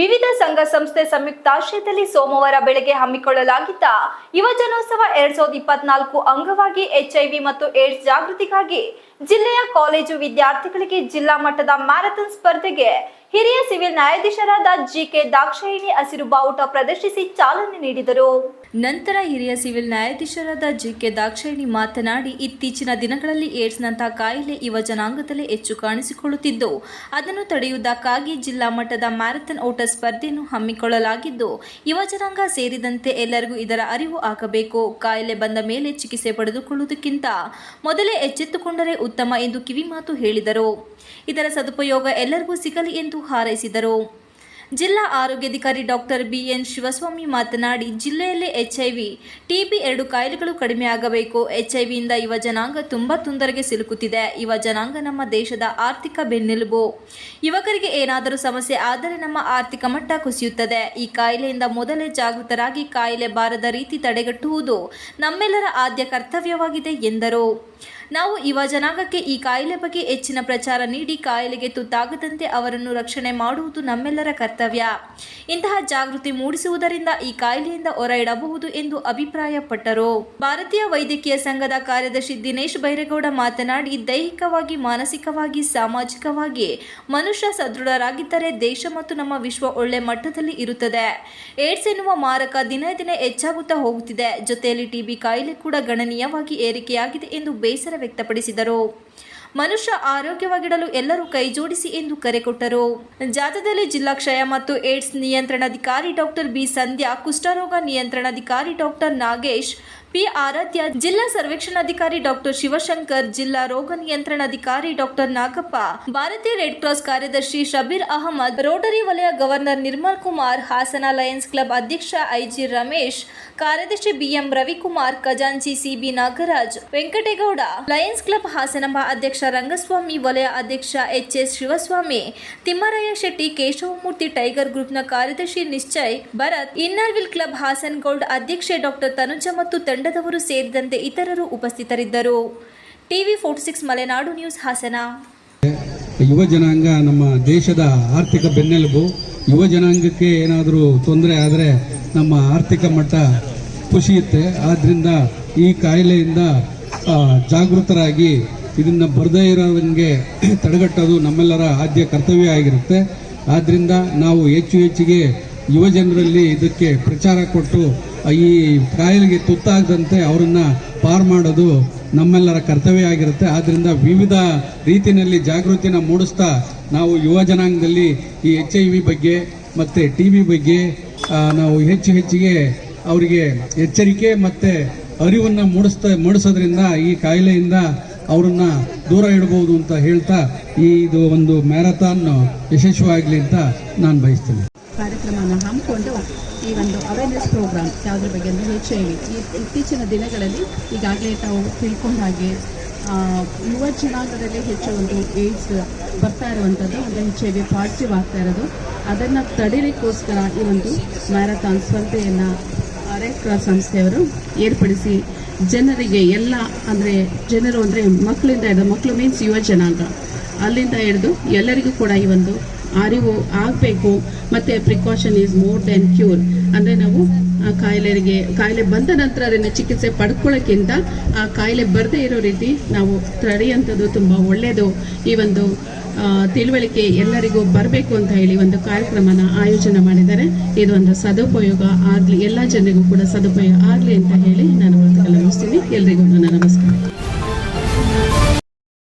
ವಿವಿಧ ಸಂಘ ಸಂಸ್ಥೆ ಸಂಯುಕ್ತಾಶ್ರಯದಲ್ಲಿ ಸೋಮವಾರ ಬೆಳಗ್ಗೆ ಹಮ್ಮಿಕೊಳ್ಳಲಾಗಿದ್ದ ಯುವಜನೋತ್ಸವ ಎರಡ್ ಸಾವಿರದ ಇಪ್ಪತ್ನಾಲ್ಕು ಅಂಗವಾಗಿ ಎಚ್ಐವಿ ಮತ್ತು ಏಡ್ಸ್ ಜಾಗೃತಿಗಾಗಿ ಜಿಲ್ಲೆಯ ಕಾಲೇಜು ವಿದ್ಯಾರ್ಥಿಗಳಿಗೆ ಜಿಲ್ಲಾ ಮಟ್ಟದ ಮ್ಯಾರಥಾನ್ ಸ್ಪರ್ಧೆಗೆ ಹಿರಿಯ ಸಿವಿಲ್ ನ್ಯಾಯಾಧೀಶರಾದ ಜಿಕೆ ದಾಕ್ಷಾಯಿಣಿ ಹಸಿರು ಬಾವುಟ ಪ್ರದರ್ಶಿಸಿ ಚಾಲನೆ ನೀಡಿದರು. ನಂತರ ಹಿರಿಯ ಸಿವಿಲ್ ನ್ಯಾಯಾಧೀಶರಾದ ಜಿಕೆ ದಾಕ್ಷಾಯಿಣಿ ಮಾತನಾಡಿ, ಇತ್ತೀಚಿನ ದಿನಗಳಲ್ಲಿ ಏಡ್ಸ್ನಂತಹ ಕಾಯಿಲೆ ಯುವ ಜನಾಂಗದಲ್ಲಿ ಹೆಚ್ಚು ಕಾಣಿಸಿಕೊಳ್ಳುತ್ತಿದ್ದು, ಅದನ್ನು ತಡೆಯುವುದಕ್ಕಾಗಿ ಜಿಲ್ಲಾ ಮಟ್ಟದ ಮ್ಯಾರಥಾನ್ ಓಟ ಸ್ಪರ್ಧೆಯನ್ನು ಹಮ್ಮಿಕೊಳ್ಳಲಾಗಿದ್ದು, ಯುವ ಜನಾಂಗ ಸೇರಿದಂತೆ ಎಲ್ಲರಿಗೂ ಇದರ ಅರಿವು ಆಗಬೇಕು. ಕಾಯಿಲೆ ಬಂದ ಮೇಲೆ ಚಿಕಿತ್ಸೆ ಪಡೆದುಕೊಳ್ಳುವುದಕ್ಕಿಂತ ಮೊದಲೇ ಎಚ್ಚೆತ್ತುಕೊಂಡರೆ ಉತ್ತಮ ಎಂದು ಕಿವಿಮಾತು ಹೇಳಿದರು. ಇದರ ಸದುಪಯೋಗ ಎಲ್ಲರಿಗೂ ಸಿಗಲಿ ಎಂದು ಹಾರೈಸಿದರು. ಜಿಲ್ಲಾ ಆರೋಗ್ಯಾಧಿಕಾರಿ ಡಾಕ್ಟರ್ ಬಿಎನ್. ಶಿವಸ್ವಾಮಿ ಮಾತನಾಡಿ, ಜಿಲ್ಲೆಯಲ್ಲಿ ಎಚ್ಐವಿ ಟಿಬಿ ಎರಡು ಕಾಯಿಲೆಗಳು ಕಡಿಮೆಯಾಗಬೇಕು ಎಚ್ಐವಿಯಿಂದ ಯುವ ಜನಾಂಗ ತುಂಬ ತೊಂದರೆಗೆ ಸಿಲುಕುತ್ತಿದೆ. ಯುವ ಜನಾಂಗ ನಮ್ಮ ದೇಶದ ಆರ್ಥಿಕ ಬೆನ್ನೆಲುಬು. ಯುವಕರಿಗೆ ಏನಾದರೂ ಸಮಸ್ಯೆ ಆದರೆ ನಮ್ಮ ಆರ್ಥಿಕ ಮಟ್ಟ ಕುಸಿಯುತ್ತದೆ. ಈ ಕಾಯಿಲೆಯಿಂದ ಮೊದಲೇ ಜಾಗೃತರಾಗಿ ಕಾಯಿಲೆ ಬಾರದ ರೀತಿ ತಡೆಗಟ್ಟುವುದು ನಮ್ಮೆಲ್ಲರ ಆದ್ಯ ಕರ್ತವ್ಯವಾಗಿದೆ ಎಂದರು. ನಾವು ಯುವ ಜನಾಂಗಕ್ಕೆ ಈ ಕಾಯಿಲೆ ಬಗ್ಗೆ ಹೆಚ್ಚಿನ ಪ್ರಚಾರ ನೀಡಿ ಕಾಯಿಲೆಗೆ ತುತ್ತಾಗದಂತೆ ಅವರನ್ನು ರಕ್ಷಣೆ ಮಾಡುವುದು ನಮ್ಮೆಲ್ಲರ ಕರ್ತವ್ಯ. ಇಂತಹ ಜಾಗೃತಿ ಮೂಡಿಸುವುದರಿಂದ ಈ ಕಾಯಿಲೆಯಿಂದ ಹೊರ ಇಡಬಹುದು ಎಂದು ಅಭಿಪ್ರಾಯಪಟ್ಟರು. ಭಾರತೀಯ ವೈದ್ಯಕೀಯ ಸಂಘದ ಕಾರ್ಯದರ್ಶಿ ದಿನೇಶ್ ಬೈರೇಗೌಡ ಮಾತನಾಡಿ, ದೈಹಿಕವಾಗಿ, ಮಾನಸಿಕವಾಗಿ, ಸಾಮಾಜಿಕವಾಗಿ ಮನುಷ್ಯ ಸದೃಢರಾಗಿದ್ದರೆ ದೇಶ ಮತ್ತು ನಮ್ಮ ವಿಶ್ವ ಒಳ್ಳೆ ಮಟ್ಟದಲ್ಲಿ ಇರುತ್ತದೆ. ಏಡ್ಸ್ ಎನ್ನುವ ಮಾರಕ ದಿನೇ ದಿನೇ ಹೆಚ್ಚಾಗುತ್ತಾ ಹೋಗುತ್ತಿದೆ. ಜೊತೆಯಲ್ಲಿ ಟಿಬಿ ಕಾಯಿಲೆ ಕೂಡ ಗಣನೀಯವಾಗಿ ಏರಿಕೆಯಾಗಿದೆ ಎಂದು ಬೇಸರ ವ್ಯಕ್ತಪಡಿಸಿದರು. ಮನುಷ್ಯ ಆರೋಗ್ಯವಾಗಿಡಲು ಎಲ್ಲರೂ ಕೈಜೋಡಿಸಿ ಎಂದು ಕರೆ ಕೊಟ್ಟರು. ಜಾಥಾದಲ್ಲಿ ಜಿಲ್ಲಾ ಕ್ಷಯ ಮತ್ತು ಏಡ್ಸ್ ನಿಯಂತ್ರಣಾಧಿಕಾರಿ ಡಾಕ್ಟರ್ ಬಿ. ಸಂಧ್ಯಾ, ಕುಷ್ಠರೋಗ ನಿಯಂತ್ರಣಾಧಿಕಾರಿ ಡಾಕ್ಟರ್ ನಾಗೇಶ್ ಪಿ ಆರಾಧ್ಯ ಜಿಲ್ಲಾ ಸರ್ವೇಕ್ಷಣಾಧಿಕಾರಿ ಡಾಕ್ಟರ್ ಶಿವಶಂಕರ್, ಜಿಲ್ಲಾ ರೋಗ ನಿಯಂತ್ರಣಾಧಿಕಾರಿ ಡಾಕ್ಟರ್ ನಾಗಪ್ಪ, ಭಾರತೀಯ ರೆಡ್ ಕ್ರಾಸ್ ಕಾರ್ಯದರ್ಶಿ ಶಬೀರ್ ಅಹಮದ್, ರೋಟರಿ ವಲಯ governor Nirmal Kumar, Hassan Lions club ಅಧ್ಯಕ್ಷ ಐಜಿ ರಮೇಶ್, ಕಾರ್ಯದರ್ಶಿ ಬಿಎಂ ರವಿಕುಮಾರ್, ಖಜಾಂಚಿ CB Nagaraj, Venkategowda, Lions club Hasanamba ಅಧ್ಯಕ್ಷ ರಂಗಸ್ವಾಮಿ, ವಲಯ ಅಧ್ಯಕ್ಷ H S Shivaswamy Thimmaraya Shetty, Keshavamurthy tiger ಗ್ರೂಪ್ನ ಕಾರ್ಯದರ್ಶಿ Nischay, Bharath, inner wheel club Hassan gold ಅಧ್ಯಕ್ಷೆ ಡಾಕ್ಟರ್ ತನುಜ ಮತ್ತು ತಂಡದವರು ಸೇರಿದಂತೆ ಇತರರು ಉಪಸ್ಥಿತರಿದ್ದರು. TV forty six Malenadu news Hassan. ಯುವ ಜನಾಂಗ ನಮ್ಮ ದೇಶದ ಆರ್ಥಿಕ ಬೆನ್ನೆಲುಬು. ಯುವ ಜನಾಂಗಕ್ಕೆ ಏನಾದರೂ ತೊಂದರೆ ಆದರೆ ನಮ್ಮ ಆರ್ಥಿಕ ಮಟ್ಟ ಕುಸಿಯುತ್ತೆ. ಆದ್ದರಿಂದ ಈ ಕಾಯಿಲೆಯಿಂದ ಜಾಗೃತರಾಗಿ ಇದನ್ನು ಬರದೇ ಇರೋದಂಗೆ ತಡೆಗಟ್ಟೋದು ನಮ್ಮೆಲ್ಲರ ಆದ್ಯ ಕರ್ತವ್ಯ ಆಗಿರುತ್ತೆ. ಆದ್ದರಿಂದ ನಾವು ಹೆಚ್ಚು ಹೆಚ್ಚಿಗೆ ಯುವ ಜನರಲ್ಲಿ ಇದಕ್ಕೆ ಪ್ರಚಾರ ಕೊಟ್ಟು ಈ ಕಾಯಿಲೆಗೆ ತುತ್ತಾಗದಂತೆ ಅವರನ್ನು ಪಾರು ಮಾಡೋದು ನಮ್ಮೆಲ್ಲರ ಕರ್ತವ್ಯ ಆಗಿರುತ್ತೆ. ಆದ್ದರಿಂದ ವಿವಿಧ ರೀತಿಯಲ್ಲಿ ಜಾಗೃತಿನ ಮೂಡಿಸ್ತಾ ನಾವು ಯುವ ಜನಾಂಗದಲ್ಲಿ ಈ ಎಚ್ ಐ ವಿ ಬಗ್ಗೆ ಮತ್ತು ಟಿ ಬಿ ಬಗ್ಗೆ ನಾವು ಹೆಚ್ಚು ಹೆಚ್ಚಿಗೆ ಅವರಿಗೆ ಎಚ್ಚರಿಕೆ ಮತ್ತು ಅರಿವನ್ನು ಮೂಡಿಸ್ತಾ, ಮೂಡಿಸೋದ್ರಿಂದ ಈ ಕಾಯಿಲೆಯಿಂದ ಅವರನ್ನು ದೂರ ಇಡಬಹುದು ಅಂತ ಹೇಳ್ತಾ ಈ ಇದು ಒಂದು ಮ್ಯಾರಥಾನ್ ಯಶಸ್ವಿಯಾಗಲಿ ಅಂತ ನಾನು ಬಯಸ್ತೇನೆ. ಕಾರ್ಯಕ್ರಮವನ್ನು ಹಮ್ಮಿಕೊಂಡು ಈ ಒಂದು ಅವೇರ್ನೆಸ್ ಪ್ರೋಗ್ರಾಮ್ ಯಾವುದ್ರ ಬಗ್ಗೆ ಅಂದರೆ ಎಚ್ ಐ ವಿ ಇತ್ತೀಚಿನ ದಿನಗಳಲ್ಲಿ ಈಗಾಗಲೇ ತಾವು ತಿಳ್ಕೊಂಡ ಹಾಗೆ ಆ, ಯುವ ಜನಾಂಗದಲ್ಲಿ ಹೆಚ್ಚು ಒಂದು ಏಡ್ಸ್ ಬರ್ತಾ ಇರುವಂಥದ್ದು ಅಂದರೆ ಎಚ್ ಐ ವಿ ಪಾಸಿಟಿವ್ ಆಗ್ತಾ ಇರೋದು. ಅದನ್ನು ತಡೆಯಲಿಕ್ಕೋಸ್ಕರ ಈ ಒಂದು ಮ್ಯಾರಥಾನ್ ಸ್ಪರ್ಧೆಯನ್ನು ರೆಡ್ ಕ್ರಾಸ್ ಸಂಸ್ಥೆಯವರು ಏರ್ಪಡಿಸಿ ಜನರಿಗೆ ಎಲ್ಲ ಅಂದರೆ ಜನರು ಅಂದರೆ ಮಕ್ಕಳಿಂದ ಹಿಡಿದು ಮಕ್ಕಳು ಮೀನ್ಸ್ ಯುವ ಜನಾಂಗ. ಅಲ್ಲಿಂದ ಹಿಡಿದು ಎಲ್ಲರಿಗೂ ಕೂಡ ಈ ಒಂದು ಅರಿವು ಆಗಬೇಕು, ಮತ್ತು precaution is more than cure ಅಂದರೆ ನಾವು ಆ ಕಾಯಿಲೆಗೆ, ಕಾಯಿಲೆ ಬಂದ ನಂತರ ಅದನ್ನು ಚಿಕಿತ್ಸೆ ಪಡ್ಕೊಳ್ಳೋಕ್ಕಿಂತ ಆ ಕಾಯಿಲೆ ಬರದೇ ಇರೋ ರೀತಿ ನಾವು ತಡೆಯುವಂಥದ್ದು ತುಂಬ ಒಳ್ಳೆಯದು ಈ ಒಂದು ತಿಳುವಳಿಕೆ ಎಲ್ಲರಿಗೂ ಬರಬೇಕು ಅಂತ ಹೇಳಿ ಒಂದು ಕಾರ್ಯಕ್ರಮನ ಆಯೋಜನೆ ಮಾಡಿದ್ದಾರೆ. ಇದು ಒಂದು ಸದುಪಯೋಗ ಆಗಲಿ, ಎಲ್ಲ ಜನರಿಗೂ ಕೂಡ ಸದುಪಯೋಗ ಆಗಲಿ ಅಂತ ಹೇಳಿ ನಾನು ಮಾತುಗಳನ್ನು ಮುಗಿಸ್ತೀನಿ. ಎಲ್ರಿಗೂ ನನ್ನ ನಮಸ್ಕಾರ.